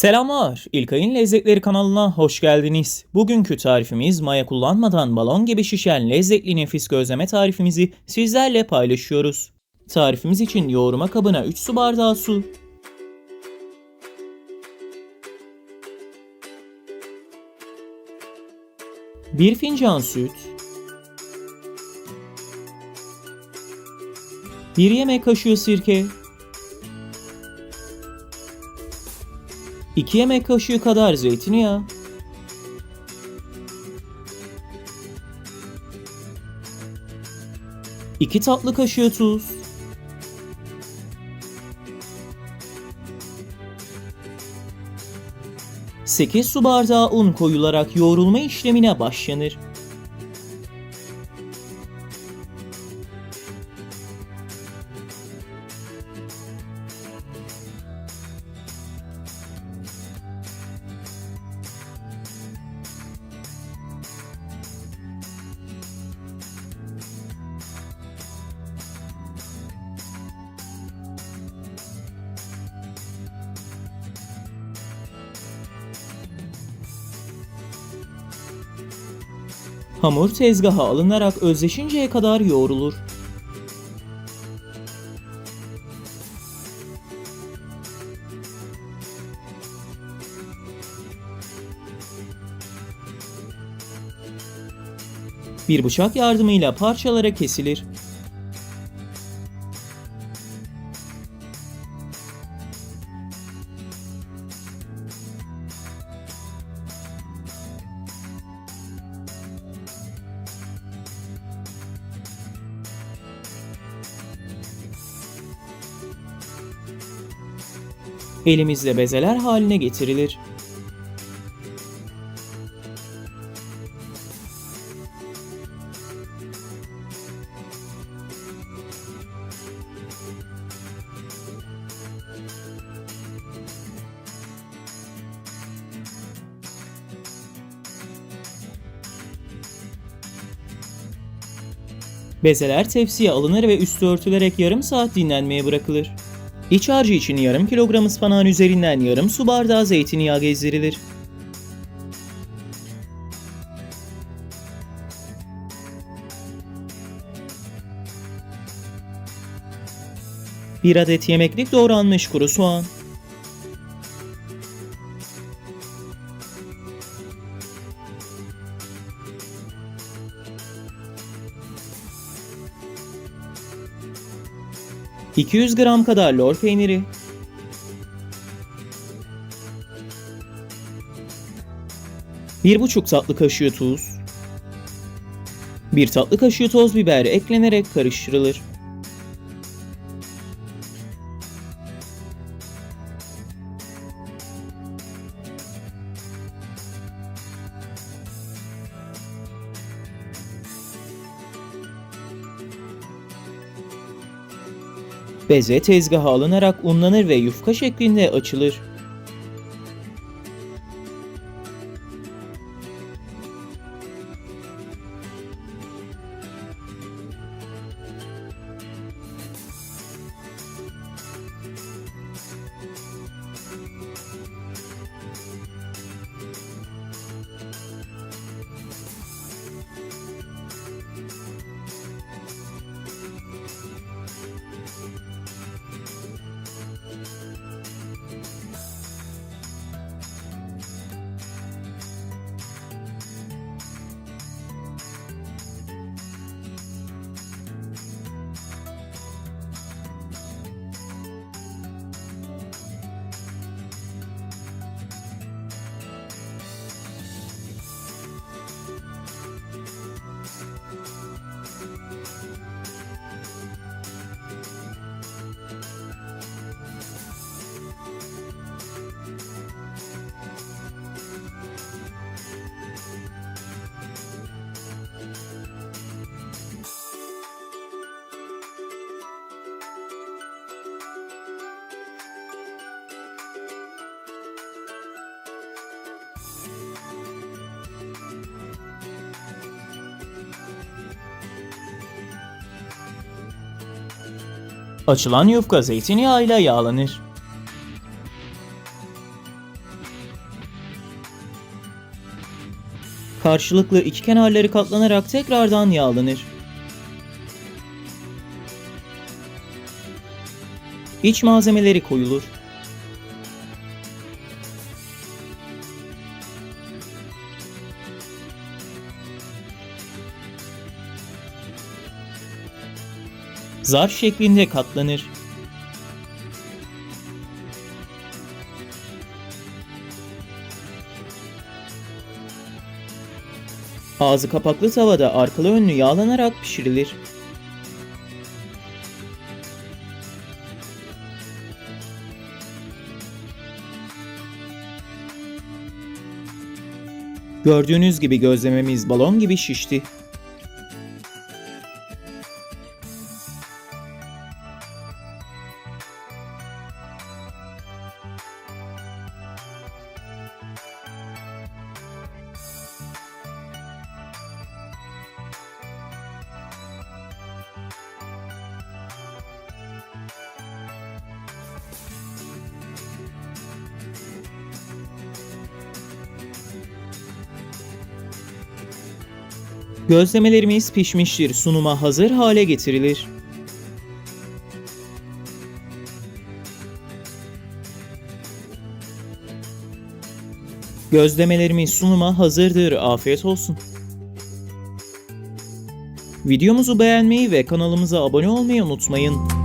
Selamlar, İlkay'ın Lezzetleri kanalına hoş geldiniz. Bugünkü tarifimiz maya kullanmadan balon gibi şişen lezzetli nefis gözleme tarifimizi sizlerle paylaşıyoruz. Tarifimiz için yoğurma kabına 3 su bardağı su, 1 fincan süt, 1 yemek kaşığı sirke, 2 yemek kaşığı kadar zeytinyağı, iki tatlı kaşığı tuz, Sekiz su bardağı un koyularak yoğrulma işlemine başlanır. Hamur tezgaha alınarak özleşinceye kadar yoğrulur. Bir bıçak yardımıyla parçalara kesilir. Elimizle bezeler haline getirilir. Bezeler tepsiye alınır ve üstü örtülerek yarım saat dinlenmeye bırakılır. İç harcı için yarım kilogram ıspanağın üzerinden yarım su bardağı zeytinyağı gezdirilir. Bir adet yemeklik doğranmış kuru soğan. ...200 gram kadar lor peyniri... ...bir buçuk tatlı kaşığı tuz... ...bir tatlı kaşığı toz biber eklenerek karıştırılır. Beze tezgaha alınarak unlanır ve yufka şeklinde açılır. Açılan yufka zeytinyağıyla yağlanır. Karşılıklı iki kenarları katlanarak tekrardan yağlanır. İç malzemeleri koyulur. Zarf şeklinde katlanır. Ağzı kapaklı tavada arkalı önlü yağlanarak pişirilir. Gördüğünüz gibi gözlememiz balon gibi şişti. Gözlemelerimiz pişmiştir. Sunuma hazır hale getirilir. Gözlemelerimiz sunuma hazırdır. Afiyet olsun. Videomuzu beğenmeyi ve kanalımıza abone olmayı unutmayın.